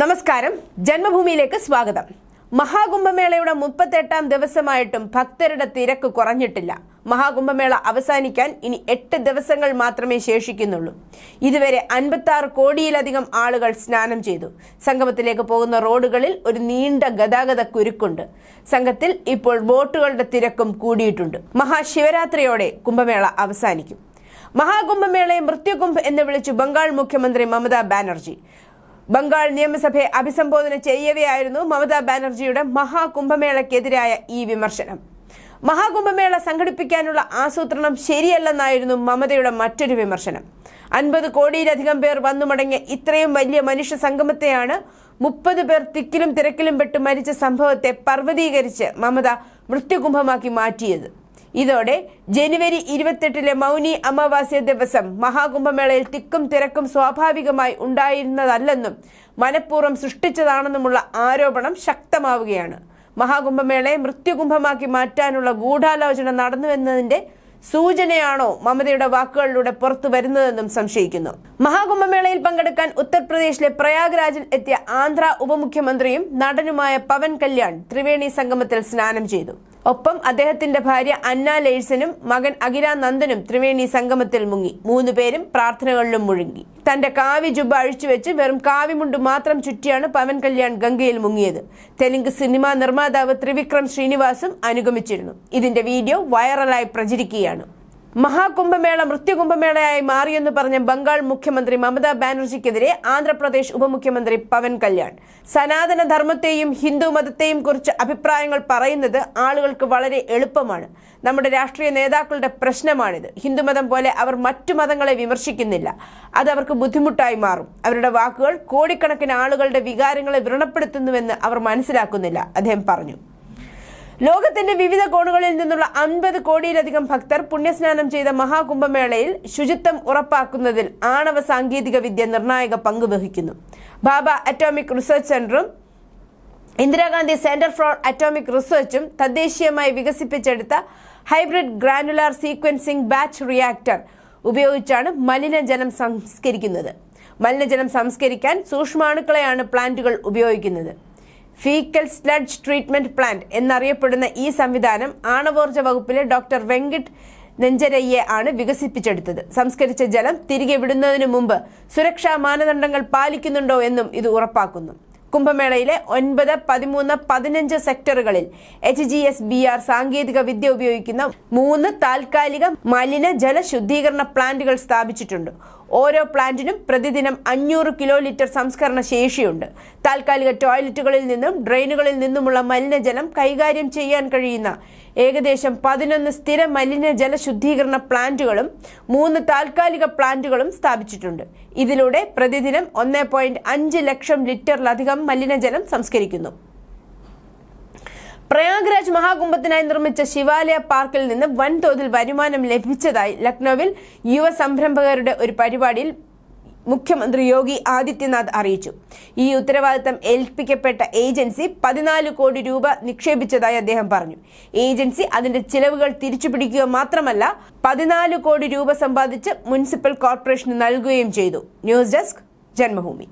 നമസ്കാരം. ജന്മഭൂമിയിലേക്ക് സ്വാഗതം. മഹാകുംഭമേളയുടെ മുപ്പത്തെട്ടാം ദിവസമായിട്ടും ഭക്തരുടെ തിരക്ക് കുറഞ്ഞിട്ടില്ല. മഹാകുംഭമേള അവസാനിക്കാൻ ഇനി എട്ട് ദിവസങ്ങൾ മാത്രമേ ശേഷിക്കുന്നുള്ളൂ. ഇതുവരെ അൻപത്തി കോടിയിലധികം ആളുകൾ സ്നാനം ചെയ്തു. സംഗമത്തിലേക്ക് പോകുന്ന റോഡുകളിൽ ഒരു നീണ്ട ഗതാഗത കുരുക്കുണ്ട്. സംഘത്തിൽ ഇപ്പോൾ ബോട്ടുകളുടെ തിരക്കും കൂടിയിട്ടുണ്ട്. മഹാശിവരാത്രിയോടെ കുംഭമേള അവസാനിക്കും. മഹാകുംഭമേളയെ മൃത്യുകുംഭ് എന്ന് വിളിച്ചു ബംഗാൾ മുഖ്യമന്ത്രി മമതാ ബാനർജി. ബംഗാൾ നിയമസഭയെ അഭിസംബോധന ചെയ്യവെയായിരുന്നു മമതാ ബാനർജിയുടെ മഹാകുംഭമേളക്കെതിരായ ഈ വിമർശനം. മഹാകുംഭമേള സംഘടിപ്പിക്കാനുള്ള ആസൂത്രണം ശരിയല്ലെന്നായിരുന്നു മമതയുടെ മറ്റൊരു വിമർശനം. അൻപത് കോടിയിലധികം പേർ വന്നു മടങ്ങിയ ഇത്രയും വലിയ മനുഷ്യ സംഗമത്തെയാണ് മുപ്പത് പേർ തിക്കിലും തിരക്കിലും പെട്ട് മരിച്ച സംഭവത്തെ പർവതീകരിച്ച് മമത മൃത്യുകുംഭമാക്കി മാറ്റിയത്. ഇതോടെ ജനുവരി ഇരുപത്തെട്ടിലെ മൗനി അമാവാസ്യ ദിവസം മഹാകുംഭമേളയിൽ തിക്കും തിരക്കും സ്വാഭാവികമായി ഉണ്ടായിരുന്നതല്ലെന്നും മനഃപൂർവം സൃഷ്ടിച്ചതാണെന്നുമുള്ള ആരോപണം ശക്തമാവുകയാണ്. മഹാകുംഭമേളയെ മൃത്യുകുംഭമാക്കി മാറ്റാനുള്ള ഗൂഢാലോചന നടന്നുവെന്നതിന്റെ സൂചനയാണോ മമതയുടെ വാക്കുകളിലൂടെ പുറത്തു വരുന്നതെന്നും സംശയിക്കുന്നു. മഹാകുംഭമേളയിൽ പങ്കെടുക്കാൻ ഉത്തർപ്രദേശിലെ പ്രയാഗ്രാജിൽ എത്തിയ ആന്ധ്ര ഉപമുഖ്യമന്ത്രിയും നടനുമായ പവൻ കല്യാൺ ത്രിവേണി സംഗമത്തിൽ സ്നാനം ചെയ്തു. ഒപ്പം അദ്ദേഹത്തിന്റെ ഭാര്യ അന്ന ലേഴ്സനും മകൻ അഖില നന്ദനും ത്രിവേണി സംഗമത്തിൽ മുങ്ങി. മൂന്നുപേരും പ്രാർത്ഥനകളിലും മുഴുങ്ങി തന്റെ കാവ്യ ജുബ അഴിച്ചുവെച്ച് വെറും കാവിമുണ്ട് മാത്രം ചുറ്റിയാണ് പവൻ കല്യാൺ ഗംഗയിൽ മുങ്ങിയത്. തെലുങ്ക് സിനിമാ നിർമ്മാതാവ് ത്രിവിക്രം ശ്രീനിവാസും അനുഗമിച്ചിരുന്നു. ഇതിന്റെ വീഡിയോ വൈറലായി പ്രചരിക്കുകയാണ്. മഹാകുംഭമേള മൃത്യുകുംഭമേളയായി മാറിയെന്ന് പറഞ്ഞ ബംഗാൾ മുഖ്യമന്ത്രി മമതാ ബാനർജിക്കെതിരെ ആന്ധ്രാപ്രദേശ് ഉപമുഖ്യമന്ത്രി പവൻ കല്യാൺ. സനാതന ധർമ്മത്തെയും ഹിന്ദു മതത്തെയും കുറിച്ച് അഭിപ്രായങ്ങൾ പറയുന്നത് ആളുകൾക്ക് വളരെ എളുപ്പമാണ്. നമ്മുടെ രാഷ്ട്രീയ നേതാക്കളുടെ പ്രശ്നമാണിത്. ഹിന്ദുമതം പോലെ അവർ മറ്റു മതങ്ങളെ വിമർശിക്കുന്നില്ല. അത് അവർക്ക് ബുദ്ധിമുട്ടായി മാറും. അവരുടെ വാക്കുകൾ കോടിക്കണക്കിന് ആളുകളുടെ വികാരങ്ങളെ വ്രണപ്പെടുത്തുന്നുവെന്ന് അവർ മനസ്സിലാക്കുന്നില്ല അദ്ദേഹം പറഞ്ഞു. ലോകത്തിന്റെ വിവിധ കോണുകളിൽ നിന്നുള്ള അൻപത് കോടിയിലധികം ഭക്തർ പുണ്യസ്നാനം ചെയ്ത മഹാകുംഭമേളയിൽ ശുചിത്വം ഉറപ്പാക്കുന്നതിൽ ആണവ സാങ്കേതിക വിദ്യ നിർണായക പങ്ക് വഹിക്കുന്നു. ബാബ അറ്റോമിക് റിസർച്ച് സെന്ററും ഇന്ദിരാഗാന്ധി സെന്റർ ഫോർ അറ്റോമിക് റിസർച്ചും തദ്ദേശീയമായി വികസിപ്പിച്ചെടുത്ത hybrid granular sequencing batch reactor ഉപയോഗിച്ചാണ് മലിനജലം സംസ്കരിക്കുന്നത്. മലിനജലം സംസ്കരിക്കാൻ സൂക്ഷ്മാണുക്കളെയാണ് പ്ലാന്റുകൾ ഉപയോഗിക്കുന്നത്. ഫീക്കൽ സ്ലഡ്ജ് ട്രീറ്റ്മെന്റ് പ്ലാന്റ് എന്നറിയപ്പെടുന്ന ഈ സംവിധാനം ആണവോർജ വകുപ്പിലെ ഡോക്ടർ വെങ്കിട്ട് നെഞ്ചരയ്യെ ആണ് വികസിപ്പിച്ചെടുത്തത്. സംസ്കരിച്ച ജലം തിരികെ വിടുന്നതിനു മുമ്പ് സുരക്ഷാ മാനദണ്ഡങ്ങൾ പാലിക്കുന്നുണ്ടോ എന്നും ഇത് ഉറപ്പാക്കുന്നു. കുംഭമേളയിലെ ഒൻപത് പതിമൂന്ന് പതിനഞ്ച് സെക്ടറുകളിൽ H G S B R സാങ്കേതിക വിദ്യ ഉപയോഗിക്കുന്ന മൂന്ന് താൽക്കാലിക മലിന ജലശുദ്ധീകരണ പ്ലാന്റുകൾ സ്ഥാപിച്ചിട്ടുണ്ട്. ഓരോ പ്ലാന്റിനും പ്രതിദിനം അഞ്ഞൂറ് കിലോ ലിറ്റർ സംസ്കരണ ശേഷിയുണ്ട്. താൽക്കാലിക ടോയ്ലറ്റുകളിൽ നിന്നും ഡ്രെയിനുകളിൽ നിന്നുമുള്ള മലിനജലം കൈകാര്യം ചെയ്യാൻ കഴിയുന്ന ഏകദേശം പതിനൊന്ന് സ്ഥിര മലിനജല ശുദ്ധീകരണ പ്ലാന്റുകളും മൂന്ന് താൽക്കാലിക പ്ലാന്റുകളും സ്ഥാപിച്ചിട്ടുണ്ട്. ഇതിലൂടെ പ്രതിദിനം ഒന്ന് ലക്ഷം ലിറ്ററിലധികം മലിനജലം സംസ്കരിക്കുന്നു. പ്രയാഗ്രാജ് മഹാകുംഭത്തിനായി നിർമ്മിച്ച ശിവാലയ പാർക്കിൽ നിന്ന് വൻതോതിൽ വരുമാനം ലഭിച്ചതായി ലക്നൌവിൽ യുവ സംരംഭകരുടെ ഒരു പരിപാടിയിൽ മുഖ്യമന്ത്രി യോഗി ആദിത്യനാഥ് അറിയിച്ചു. ഈ ഉത്തരവാദിത്തം ഏൽപ്പിക്കപ്പെട്ട ഏജൻസി പതിനാല് കോടി രൂപ നിക്ഷേപിച്ചതായി അദ്ദേഹം പറഞ്ഞു. ഏജൻസി അതിന്റെ ചിലവുകൾ തിരിച്ചു പിടിക്കുക മാത്രമല്ല പതിനാല് കോടി രൂപ സമ്പാദിച്ച് മുനിസിപ്പൽ കോർപ്പറേഷന് നൽകുകയും ചെയ്തു. News desk Janmabhumi.